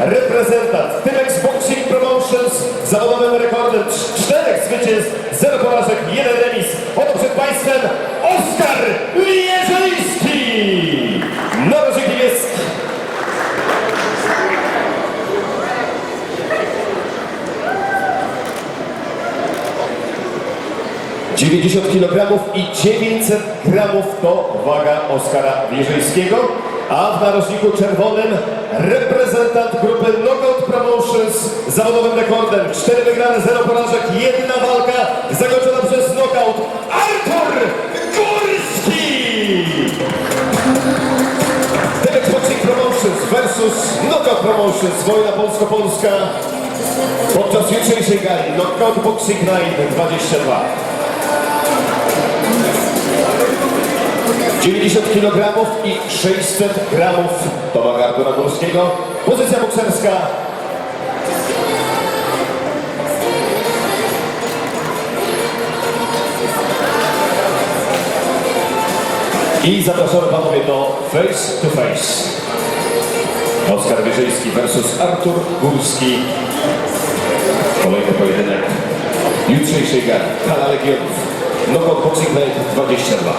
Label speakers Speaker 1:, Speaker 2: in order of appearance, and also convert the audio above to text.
Speaker 1: reprezentant Tymex Boxing Promotions z zawodowym rekordem cz- czterech zwycięstw, zero porażek, jeden remis. Oto przed Państwem Oskar Jeżeliński! Narożnik niebieski. ...90 kg i 900 gramów to waga Oskara Wierzyńskiego, a w narożniku czerwonym reprezentant grupy Knockout Promotions z zawodowym rekordem 4 wygrane, 0 porażek, jedna walka zakończona przez knockout Artur Górski! Boxing Promotions versus Knockout Promotions, wojna polsko-polska podczas jutrzejszej gali Knockout Boxing Night 22. 90 kg i 600 gramów to waga Artura Górskiego. Pozycja bokserska. I zapraszamy panowie do face to face. Oskar Wierzyński versus Artur Górski. Kolejny pojedynek jutrzejszej gali. Kala Legionów. Knockout Boxing Night 22.